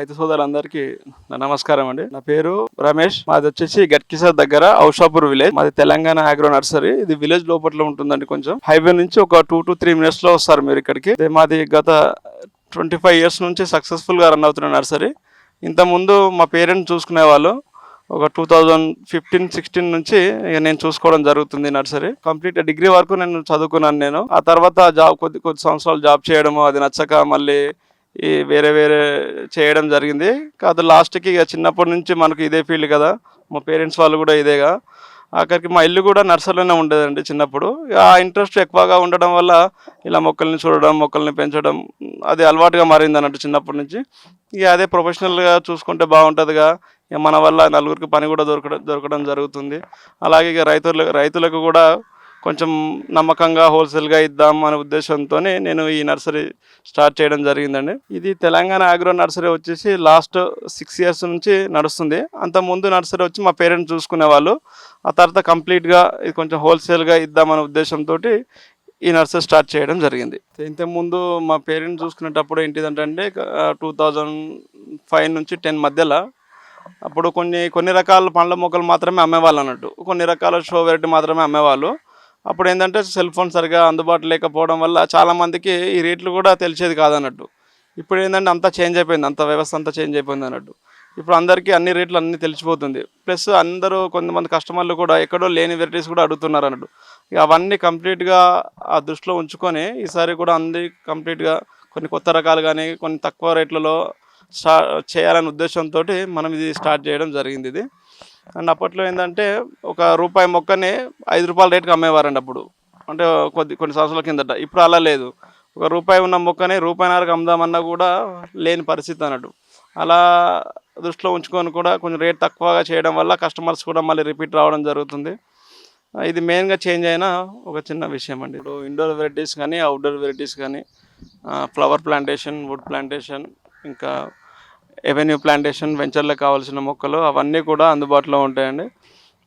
రైతు సోదరులందరికీ నమస్కారం అండి. నా పేరు రమేష్. మాది వచ్చేసి గట్కిసార్ దగ్గర ఔషాపూర్ విలేజ్. మాది తెలంగాణ ఆగ్రో నర్సరీ. ఇది విలేజ్ లోపల ఉంటుందండి కొంచెం. హైవే నుంచి ఒక టూ టు త్రీ మినిట్స్లో వస్తారు మీరు ఇక్కడికి. మాది గత ట్వంటీ ఫైవ్ ఇయర్స్ నుంచి సక్సెస్ఫుల్గా రన్ అవుతున్న నర్సరీ. ఇంత ముందు మా పేరెంట్స్ చూసుకునే వాళ్ళు ఒక టూ థౌజండ్ ఫిఫ్టీన్ సిక్స్టీన్ నుంచి ఇక నేను చూసుకోవడం జరుగుతుంది నర్సరీ. కంప్లీట్ డిగ్రీ వరకు నేను చదువుకున్నాను నేను. ఆ తర్వాత జాబ్ కొద్ది కొద్ది సంవత్సరాలు జాబ్ చేయడము అది నచ్చక మళ్ళీ ఈ వేరే వేరే చేయడం జరిగింది. కాదు లాస్ట్కి ఇక చిన్నప్పటి నుంచి మనకు ఇదే ఫీల్డ్ కదా. మా పేరెంట్స్ వాళ్ళు కూడా ఇదేగా. అక్కడికి మా ఇల్లు కూడా నర్సరీలోనే ఉండేదండి చిన్నప్పుడు. ఆ ఇంట్రెస్ట్ ఎక్కువగా ఉండడం వల్ల ఇలా మొక్కల్ని చూడడం మొక్కల్ని పెంచడం అది అలవాటుగా మారింది అన్నట్టు చిన్నప్పటి నుంచి. ఇక అదే ప్రొఫెషనల్గా చూసుకుంటే బాగుంటుందిగా. ఇక మన వల్ల నలుగురికి పని కూడా దొరకడం దొరకడం జరుగుతుంది. అలాగే ఇక రైతులకు రైతులకు కూడా కొంచెం నమ్మకంగా హోల్సేల్గా ఇద్దాం అనే ఉద్దేశంతో నేను ఈ నర్సరీ స్టార్ట్ చేయడం జరిగిందండి. ఇది తెలంగాణ ఆగ్రో నర్సరీ వచ్చేసి లాస్ట్ సిక్స్ ఇయర్స్ నుంచి నడుస్తుంది. అంత ముందు నర్సరీ వచ్చి మా పేరెంట్స్ చూసుకునే వాళ్ళు ఆ తర్వాత కంప్లీట్గా ఇది కొంచెం హోల్సేల్గా ఇద్దామనే ఉద్దేశంతో ఈ నర్సరీ స్టార్ట్ చేయడం జరిగింది. ఇంతకుముందు మా పేరెంట్స్ చూసుకునేటప్పుడు ఏంటిదంటే టూ థౌజండ్ ఫైవ్ నుంచి టెన్ మధ్యలో అప్పుడు కొన్ని కొన్ని రకాల పండ్ల మొక్కలు మాత్రమే అమ్మేవాళ్ళు అన్నట్టు. కొన్ని రకాల షో వెరైటీ మాత్రమే అమ్మేవాళ్ళు. అప్పుడు ఏంటంటే సెల్ ఫోన్ సరిగా అందుబాటులో లేకపోవడం వల్ల చాలామందికి ఈ రేట్లు కూడా తెలిసేది కాదన్నట్టు. ఇప్పుడు ఏంటంటే అంతా చేంజ్ అయిపోయింది అంత వ్యవస్థ అంతా చేంజ్ అయిపోయింది అన్నట్టు. ఇప్పుడు అందరికీ అన్ని రేట్లు అన్నీ తెలిసిపోతుంది. ప్లస్ అందరూ కొంతమంది కస్టమర్లు కూడా ఎక్కడో లేని వెరైటీస్ కూడా అడుగుతున్నారు అన్నట్టు. ఇక అవన్నీ కంప్లీట్గా ఆ దృష్టిలో ఉంచుకొని ఈసారి కూడా అన్ని కంప్లీట్గా కొన్ని కొత్త రకాలు కానీ కొన్ని తక్కువ రేట్లలో స్టా చేయాలనే ఉద్దేశంతో మనం ఇది స్టార్ట్ చేయడం జరిగింది ఇది. అండ్ అప్పట్లో ఏంటంటే ఒక రూపాయి మొక్కని ఐదు రూపాయల రేటుకి అమ్మేవారండి అప్పుడు. అంటే కొద్ది కొన్ని సంవత్సరాల కిందట. ఇప్పుడు అలా లేదు. ఒక రూపాయి ఉన్న మొక్కని రూపాయిన్నరకు అమ్ముదామన్నా కూడా లేని పరిస్థితి అన్నట్టు. అలా దృష్టిలో ఉంచుకొని కూడా కొంచెం రేట్ తక్కువగా చేయడం వల్ల కస్టమర్స్ కూడా మళ్ళీ రిపీట్ రావడం జరుగుతుంది. ఇది మెయిన్గా చేంజ్ అయిన ఒక చిన్న విషయం అండి. ఇప్పుడు ఇండోర్ వెరైటీస్ కానీ అవుట్డోర్ వెరైటీస్ కానీ ఫ్లవర్ ప్లాంటేషన్ వుడ్ ప్లాంటేషన్ ఇంకా ఎవెన్యూ ప్లాంటేషన్ వెంచర్లకు కావాల్సిన మొక్కలు అవన్నీ కూడా అందుబాటులో ఉంటాయండి.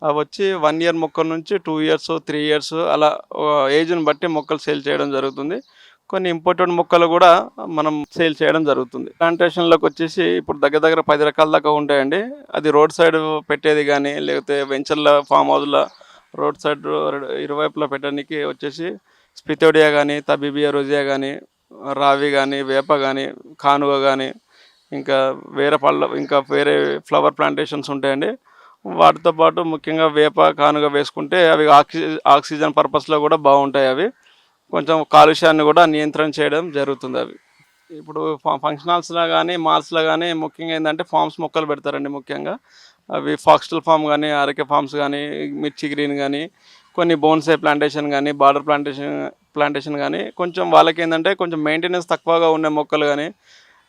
అవి వచ్చి వన్ ఇయర్ మొక్కల నుంచి టూ ఇయర్స్ త్రీ ఇయర్స్ అలా ఏజ్ని బట్టి మొక్కలు సేల్ చేయడం జరుగుతుంది. కొన్ని ఇంపార్టెంట్ మొక్కలు కూడా మనం సేల్ చేయడం జరుగుతుంది. ప్లాంటేషన్లోకి వచ్చేసి ఇప్పుడు దగ్గర దగ్గర పది రకాల దాకా ఉంటాయండి. అది రోడ్ సైడ్ పెట్టేది కానీ లేకపోతే వెంచర్ల ఫామ్ హౌస్ల రోడ్ సైడ్ ఇరువైపులా పెట్టడానికి వచ్చేసి స్పితోడియా కానీ తబీబియా రోజియా కానీ రావి కానీ వేప కానీ కానుగ కానీ ఇంకా వేరే పళ్ళ ఇంకా వేరే ఫ్లవర్ ప్లాంటేషన్స్ ఉంటాయండి. వాటితో పాటు ముఖ్యంగా వేప కానుగ వేసుకుంటే అవి ఆక్సి ఆక్సిజన్ పర్పస్లో కూడా బాగుంటాయి అవి. కొంచెం కాలుష్యాన్ని కూడా నియంత్రణ చేయడం జరుగుతుంది అవి. ఇప్పుడు ఫ- ఫంక్షన్ హాల్స్లో కానీ మాల్స్లో కానీ ముఖ్యంగా ఏంటంటే ఫార్మ్స్ మొక్కలు పెడతారండి ముఖ్యంగా. అవి ఫాక్స్టల్ ఫామ్ కానీ అరకే ఫామ్స్ కానీ మిర్చి గ్రీన్ కానీ కొన్ని బోన్సే ప్లాంటేషన్ కానీ బార్డర్ ప్లాంటేషన్ ప్లాంటేషన్ కానీ కొంచెం వాళ్ళకి ఏంటంటే కొంచెం మెయింటెనెన్స్ తక్కువగా ఉండే మొక్కలు కానీ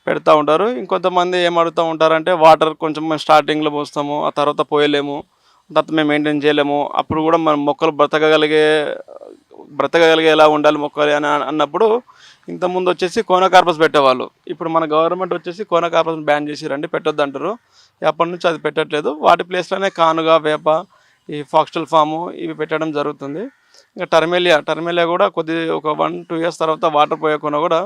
పెడతా ఉంటారు. ఇంకొంతమంది ఏం అడుగుతూ ఉంటారంటే వాటర్ కొంచెం మేము స్టార్టింగ్లో పోస్తాము ఆ తర్వాత పోయలేము తర్వాత మేము మెయింటైన్ చేయలేము అప్పుడు కూడా మనం మొక్కలు బ్రతకగలిగే బ్రతకగలిగేలా ఉండాలి మొక్కలు అని అన్నప్పుడు ఇంతకుముందు వచ్చేసి కోనకార్పస్ పెట్టేవాళ్ళు. ఇప్పుడు మన గవర్నమెంట్ వచ్చేసి కోనకార్పస్ బ్యాన్ చేసిరండి పెట్టొద్దు అంటారు. అప్పటి నుంచి అది పెట్టట్లేదు. వాటి ప్లేస్లోనే కానుగా వేప ఈ ఫాక్స్టల్ ఫాము ఇవి పెట్టడం జరుగుతుంది. ఇంకా టర్మేలియా టర్మేలియా కూడా కొద్ది ఒక వన్ టూ ఇయర్స్ తర్వాత వాటర్ పోయకుండా కూడా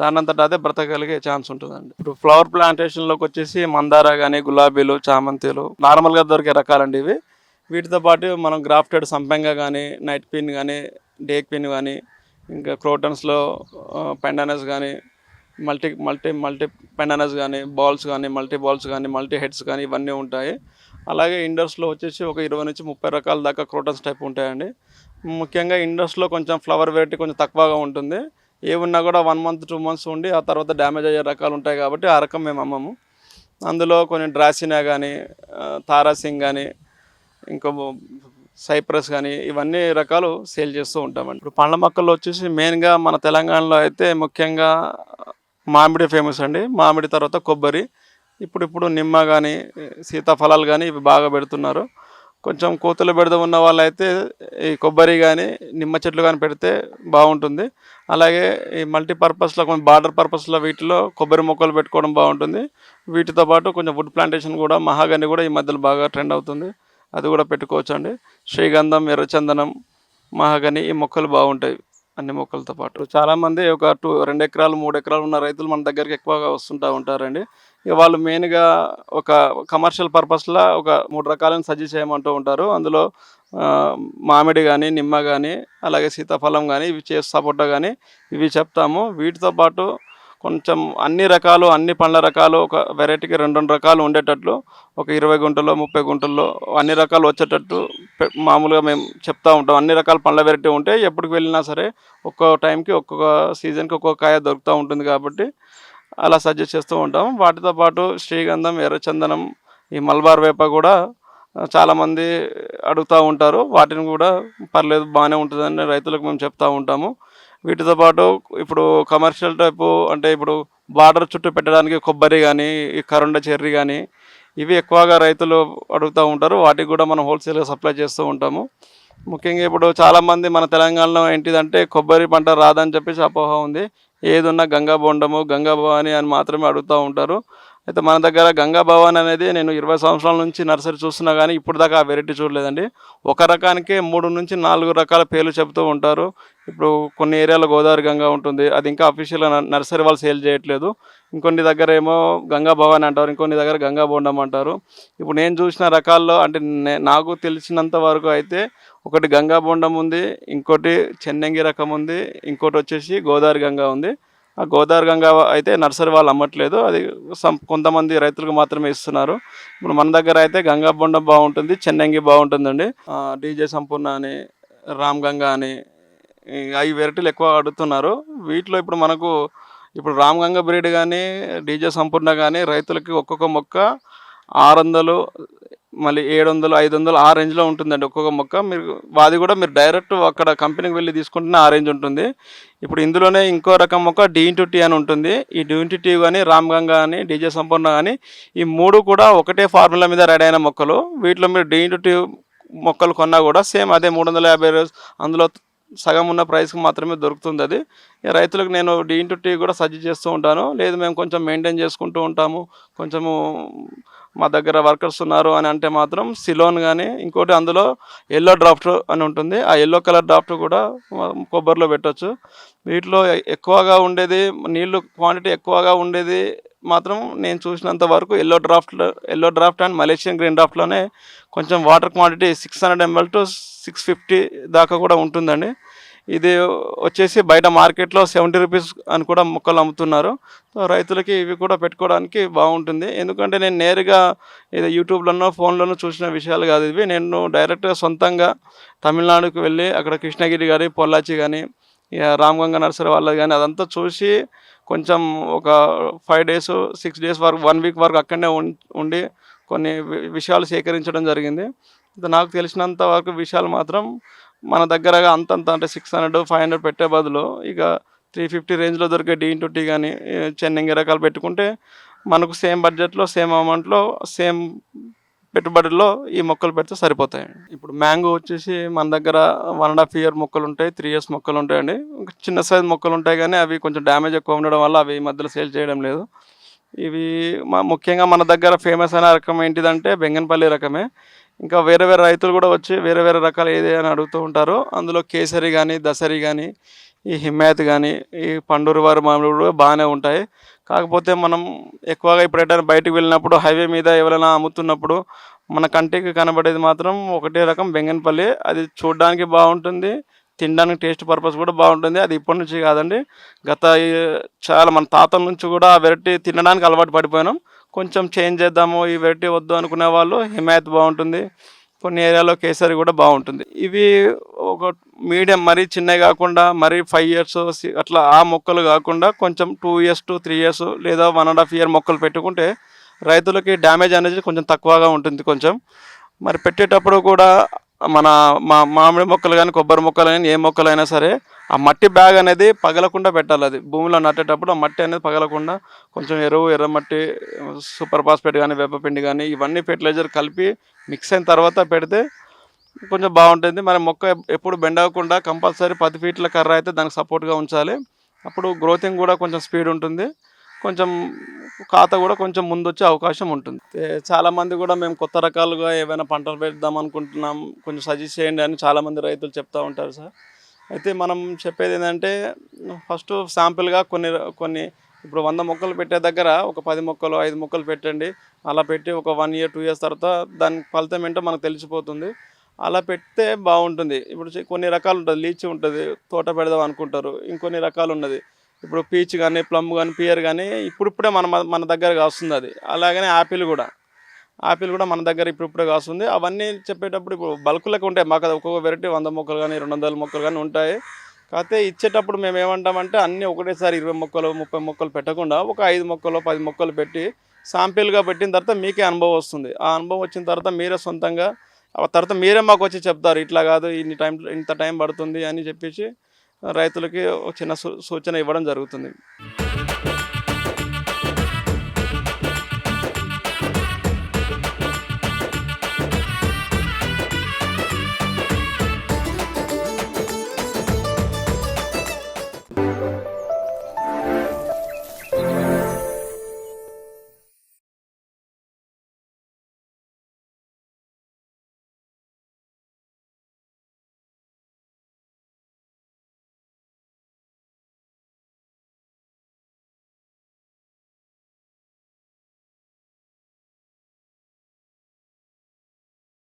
దానంతట అదే బ్రతకగలిగే ఛాన్స్ ఉంటుందండి. ఇప్పుడు ఫ్లవర్ ప్లాంటేషన్లోకి వచ్చేసి మందార కానీ గులాబీలు చామంతిలు నార్మల్గా దొరికే రకాలండి ఇవి. వీటితో పాటు మనం గ్రాఫ్టెడ్ సంపెంగ కానీ నైట్ పిన్ కానీ డేక్ పిన్ కానీ ఇంకా క్రోటన్స్లో పెండనస్ కానీ మల్టీ మల్టీ మల్టీ పెండనస్ కానీ బాల్స్ కానీ మల్టీ బాల్స్ కానీ మల్టీ హెడ్స్ కానీ ఇవన్నీ ఉంటాయి. అలాగే ఇండోర్స్లో వచ్చేసి ఒక ఇరవై నుంచి ముప్పై రకాల దాకా క్రోటన్స్ టైప్ ఉంటాయండి. ముఖ్యంగా ఇండోర్స్లో కొంచెం ఫ్లవర్ వెరైటీ కొంచెం తక్కువగా ఉంటుంది. ఏమున్నా కూడా వన్ మంత్ టూ మంత్స్ ఉండి ఆ తర్వాత డ్యామేజ్ అయ్యే రకాలు ఉంటాయి కాబట్టి ఆ రకం మేము అమ్మము. అందులో కొన్ని డ్రాసినా కానీ తారాసింగ్ కానీ ఇంకో సైప్రస్ కానీ ఇవన్నీ రకాలు సేల్ చేస్తూ ఉంటామండి. ఇప్పుడు పండ్ల మొక్కల్లో వచ్చేసి మెయిన్గా మన తెలంగాణలో అయితే ముఖ్యంగా మామిడి ఫేమస్ అండి. మామిడి తర్వాత కొబ్బరి ఇప్పుడు ఇప్పుడు నిమ్మ కానీ సీతాఫలాలు కానీ ఇవి బాగా పెడుతున్నారు. కొంచెం కోతులు బెడద ఉన్న వాళ్ళైతే ఈ కొబ్బరి కానీ నిమ్మ చెట్లు కానీ పెడితే బాగుంటుంది. అలాగే ఈ మల్టీపర్పస్లో కొంచెం బార్డర్ పర్పస్లో వీటిలో కొబ్బరి మొక్కలు పెట్టుకోవడం బాగుంటుంది. వీటితో పాటు కొంచెం వుడ్ ప్లాంటేషన్ కూడా మహాగని కూడా ఈ మధ్యలో బాగా ట్రెండ్ అవుతుంది. అది కూడా పెట్టుకోవచ్చు అండి శ్రీగంధం ఎర్రచందనం మహాగని ఈ మొక్కలు బాగుంటాయి అన్ని మొక్కలతో పాటు. చాలా మంది ఒక టూ రెండు ఎకరాలు మూడు ఎకరాలు ఉన్న రైతులు మన దగ్గరికి ఎక్కువగా వస్తుంటూ ఉంటారండి. ఇక వాళ్ళు మెయిన్గా ఒక కమర్షియల్ పర్పస్లో ఒక మూడు రకాలను సజెస్ట్ చేయమంటూ ఉంటారు. అందులో మామిడి కానీ నిమ్మ కానీ అలాగే సీతాఫలం కానీ ఇవి చేసి సపోటా కానీ ఇవి చెప్తాము. వీటితో పాటు కొంచెం అన్ని రకాలు అన్ని పండ్ల రకాలు ఒక వెరైటీకి రెండు రెండు రకాలు ఉండేటట్లు ఒక ఇరవై గుంటలో ముప్పై గుంటల్లో అన్ని రకాలు వచ్చేటట్టు మామూలుగా మేము చెప్తా ఉంటాం. అన్ని రకాల పండ్ల వెరైటీ ఉంటే ఎప్పటికి వెళ్ళినా సరే ఒక్కో టైంకి ఒక్కొక్క సీజన్కి ఒక్కొక్క కాయ దొరుకుతూ ఉంటుంది కాబట్టి అలా సజెస్ట్ చేస్తూ ఉంటాం. వాటితో పాటు శ్రీగంధం ఎర్రచందనం ఈ మల్బార్ వేప కూడా చాలామంది అడుగుతూ ఉంటారు. వాటిని కూడా పర్లేదు బాగానే ఉంటుందని రైతులకు మేము చెప్తా ఉంటాము. వీటితో పాటు ఇప్పుడు కమర్షియల్ టైపు అంటే ఇప్పుడు బార్డర్ చుట్టూ పెట్టడానికి కొబ్బరి కానీ ఈ కరుండ చెర్రీ కానీ ఇవి ఎక్కువగా రైతులు అడుగుతూ ఉంటారు. వాటికి కూడా మనం హోల్సేల్గా సప్లై చేస్తూ ఉంటాము. ముఖ్యంగా ఇప్పుడు చాలామంది మన తెలంగాణలో ఏంటిదంటే కొబ్బరి పంట రాదని చెప్పేసి అపోహ ఉంది. ఏదున్న గంగా బొండము గంగా భవాని అని మాత్రమే అడుగుతూ ఉంటారు. అయితే మన దగ్గర గంగా భవన్ అనేది నేను ఇరవై సంవత్సరాల నుంచి నర్సరీ చూస్తున్నా కానీ ఇప్పుడు దాకా ఆ వెరైటీ చూడలేదండి. ఒక రకానికే మూడు నుంచి నాలుగు రకాల పేర్లు చెబుతూ ఉంటారు. ఇప్పుడు కొన్ని ఏరియాలో గోదావరి గంగా ఉంటుంది. అది ఇంకా అఫీషియల్గా నర్సరీ వాళ్ళు సేల్ చేయట్లేదు. ఇంకొన్ని దగ్గర ఏమో గంగా భవన్ అంటారు. ఇంకొన్ని దగ్గర గంగా బోండం అంటారు. ఇప్పుడు నేను చూసిన రకాల్లో అంటే నే- నాకు తెలిసినంత వరకు అయితే ఒకటి గంగా బోండం ఉంది ఇంకోటి చెన్నంగి రకం ఉంది ఇంకోటి వచ్చేసి గోదావరి గంగా ఉంది. గోదావరి గంగ అయితే నర్సరీ వాళ్ళు అమ్మట్లేదు. అది సం కొంతమంది రైతులకు మాత్రమే ఇస్తున్నారు. ఇప్పుడు మన దగ్గర అయితే గంగా బొండం బాగుంటుంది చెన్నంగి బాగుంటుందండి. డీజే సంపూర్ణ అని రామ్ గంగా అని అవి వెరైటీలు ఎక్కువ అడుగుతున్నారు. వీటిలో ఇప్పుడు మనకు ఇప్పుడు రామ్ గంగ బ్రీడ్ కానీ డీజే సంపూర్ణ కానీ రైతులకి ఒక్కొక్క మొక్క ఆరు వందలు మళ్ళీ ఏడు వందలు ఐదు వందలు ఆ రేంజ్లో ఉంటుందండి ఒక్కొక్క మొక్క. మీరు వాది కూడా మీరు డైరెక్ట్ అక్కడ కంపెనీకి వెళ్ళి తీసుకుంటేనే ఆ రేంజ్ ఉంటుంది. ఇప్పుడు ఇందులోనే ఇంకో రకం మొక్క డి ఇంటూ టీ అని ఉంటుంది. ఈ డి ఇంటూ టీ కానీ రామ్ గంగా కానీ డీజే సంపూర్ణ కానీ ఈ మూడు కూడా ఒకటే ఫార్ములా మీద రెడీ అయిన మొక్కలు. వీటిలో మీరు డి ఇంటూ టీ మొక్కలు కొన్నా కూడా సేమ్ అదే మూడు వందల యాభై రోజు అందులో సగం ఉన్న ప్రైస్కి మాత్రమే దొరుకుతుంది అది. రైతులకు నేను డి ఇంటూ టీ కూడా సజెస్ట్ చేస్తూ ఉంటాను. లేదు మేము కొంచెం మెయింటైన్ చేసుకుంటూ ఉంటాము. కొంచెము మా దగ్గర వర్కర్స్ ఉన్నారు అని అంటే మాత్రం సిలోన్ కానీ ఇంకోటి అందులో ఎల్లో డ్రాఫ్ట్ అని ఉంటుంది. ఆ ఎల్లో కలర్ డ్రాఫ్ట్ కూడా కొబ్బరిలో పెట్టచ్చు. వీటిలో ఎక్కువగా ఉండేది నీళ్ళు క్వాంటిటీ ఎక్కువగా ఉండేది మాత్రం నేను చూసినంత వరకు yellow dwarf yellow dwarf and Malaysian green డ్రాఫ్ట్లోనే కొంచెం water quantity six hundred ML to six fifty దాకా కూడా ఉంటుందండి. ఇది వచ్చేసి బయట మార్కెట్లో సెవెంటీ రూపీస్ అని కూడా మొక్కలు అమ్ముతున్నారు. సో రైతులకి ఇవి కూడా పెట్టుకోవడానికి బాగుంటుంది. ఎందుకంటే నేను నేరుగా ఇది యూట్యూబ్లోనో ఫోన్లోనో చూసిన విషయాలు కాదు ఇవి. నేను డైరెక్ట్గా సొంతంగా తమిళనాడుకు వెళ్ళి అక్కడ కృష్ణగిరి కానీ పొల్లాచి కానీ ఇక రామగంగ నర్సరీ వాళ్ళది కానీ అదంతా చూసి కొంచెం ఒక ఫైవ్ డేస్ సిక్స్ డేస్ వరకు వన్ వీక్ వరకు అక్కడనే ఉం- ఉండి కొన్ని వి- విషయాలు సేకరించడం జరిగింది. నాకు తెలిసినంత వరకు విషయాలు మాత్రం మన దగ్గర అంతంత అంటే సిక్స్ హండ్రెడ్ ఫైవ్ హండ్రెడ్ పెట్టే బదులు ఇక త్రీ ఫిఫ్టీ రేంజ్లో దొరికే డీ ఇంటూ టీ కానీ చెన్నెంగి రకాలు పెట్టుకుంటే మనకు సేమ్ బడ్జెట్లో సేమ్ అమౌంట్లో సేమ్ పెట్టుబడుల్లో ఈ మొక్కలు పెడితే సరిపోతాయి. ఇప్పుడు మ్యాంగో వచ్చేసి మన దగ్గర వన్ అండ్ హాఫ్ ఇయర్ మొక్కలు ఉంటాయి త్రీ ఇయర్స్ మొక్కలు ఉంటాయండి. చిన్న సైజ్ మొక్కలు ఉంటాయి కానీ అవి కొంచెం డ్యామేజ్ ఎక్కువ ఉండడం వల్ల అవి ఈ మధ్యలో సేల్ చేయడం లేదు. ఇవి మా ముఖ్యంగా మన దగ్గర ఫేమస్ అయిన రకం ఏంటిదంటే బెంగన్పల్లి రకమే. ఇంకా వేరే వేరే రైతులు కూడా వచ్చి వేరే వేరే రకాలు ఏది అని అడుగుతూ ఉంటారు. అందులో కేసరి కానీ దసరి కానీ ఈ హిమాయత్ కానీ ఈ పండూరు వారి మామిడి కూడా బాగానే ఉంటాయి. కాకపోతే మనం ఎక్కువగా ఇప్పుడు ఎటైనా బయటకు వెళ్ళినప్పుడు హైవే మీద ఎవరైనా అమ్ముతున్నప్పుడు మన కంటికి కనబడేది మాత్రం ఒకటే రకం బెంగన్పల్లి. అది చూడడానికి బాగుంటుంది తినడానికి టేస్ట్ పర్పస్ కూడా బాగుంటుంది. అది ఇప్పటి నుంచి కాదండి. గత చాలా మన తాతల నుంచి కూడా ఆ వెరైటీ తినడానికి అలవాటు పడిపోయినాం. కొంచెం చేంజ్ చేద్దాము ఈ వెరైటీ వద్దు అనుకునే వాళ్ళు హిమాయత్ బాగుంటుంది. కొన్ని ఏరియాలో కేసరి కూడా బాగుంటుంది. ఇవి ఒక మీడియం మరీ చిన్నవి కాకుండా మరీ ఫైవ్ ఇయర్స్ అట్లా ఆ మొక్కలు కాకుండా కొంచెం two years to three years లేదా వన్ అండ్ హాఫ్ ఇయర్ మొక్కలు పెట్టుకుంటే రైతులకి డ్యామేజ్ అనేది కొంచెం తక్కువగా ఉంటుంది కొంచెం. మరి పెట్టేటప్పుడు కూడా మన మా మామిడి మొక్కలు కానీ కొబ్బరి మొక్కలు కానీ ఏ మొక్కలైనా సరే ఆ మట్టి బ్యాగ్ అనేది పగలకుండా పెట్టాలి అది. భూమిలో నాటేటప్పుడు ఆ మట్టి అనేది పగలకుండా కొంచెం ఎరువు ఎర్ర మట్టి సూపర్ ఫాస్ఫేట్ కానీ వేపపిండి కానీ ఇవన్నీ ఫెర్టిలైజర్ కలిపి మిక్స్ అయిన తర్వాత పెడితే కొంచెం బాగుంటుంది. మరి మొక్క ఎప్పుడు బెండ్ అవ్వకుండా కంపల్సరీ పది ఫీట్ల కర్ర అయితే దానికి సపోర్ట్గా ఉంచాలి. అప్పుడు గ్రోతింగ్ కూడా కొంచెం స్పీడ్ ఉంటుంది. కొంచెం ఖాతా కూడా కొంచెం ముందు వచ్చే అవకాశం ఉంటుంది. చాలామంది కూడా మేము కొత్త రకాలుగా ఏవైనా పంటలు పెడదాం అనుకుంటున్నాం కొంచెం సజెస్ట్ చేయండి అని చాలామంది రైతులు చెప్తూ ఉంటారు సార్. అయితే మనం చెప్పేది ఏంటంటే ఫస్ట్ శాంపిల్గా కొన్ని కొన్ని ఇప్పుడు వంద మొక్కలు పెట్టే దగ్గర ఒక పది మొక్కలు ఐదు మొక్కలు పెట్టండి. అలా పెట్టి ఒక వన్ ఇయర్ టూ ఇయర్స్ తర్వాత దాని ఫలితం ఏంటో మనకు తెలిసిపోతుంది. అలా పెడితే బాగుంటుంది. ఇప్పుడు కొన్ని రకాలు ఉంటుంది లీచి ఉంటుంది తోట పెడదాం అనుకుంటారు. ఇంకొన్ని రకాలు ఉన్నది. ఇప్పుడు పీచ్ కానీ ప్లమ్ కానీ పియర్ కానీ ఇప్పుడిప్పుడే మన మన దగ్గర వస్తుంది అది. అలాగనే యాపిల్ కూడా. ఆపిల్ కూడా మన దగ్గర ఇప్పుడిప్పుడే కాస్తుంది. అవన్నీ చెప్పేటప్పుడు ఇప్పుడు బల్కులకు ఉంటాయి. మాకు అది ఒక్కొక్క వెరైటీ వంద మొక్కలు కానీ రెండు వందల మొక్కలు కానీ ఉంటాయి. కాకపోతే ఇచ్చేటప్పుడు మేము ఏమంటామంటే అన్నీ ఒకటేసారి ఇరవై మొక్కలు ముప్పై మొక్కలు పెట్టకుండా ఒక ఐదు మొక్కలు పది మొక్కలు పెట్టి శాంపిల్గా పెట్టిన తర్వాత మీకే అనుభవం వస్తుంది. ఆ అనుభవం వచ్చిన తర్వాత మీరే సొంతంగా ఆ తర్వాత మీరే మాకు వచ్చి చెప్తారు. ఇట్లా కాదు ఇన్ని టైం ఇంత టైం పడుతుంది అని చెప్పేసి రైతులకి ఒక చిన్న సూ- సూచన ఇవ్వడం జరుగుతుంది.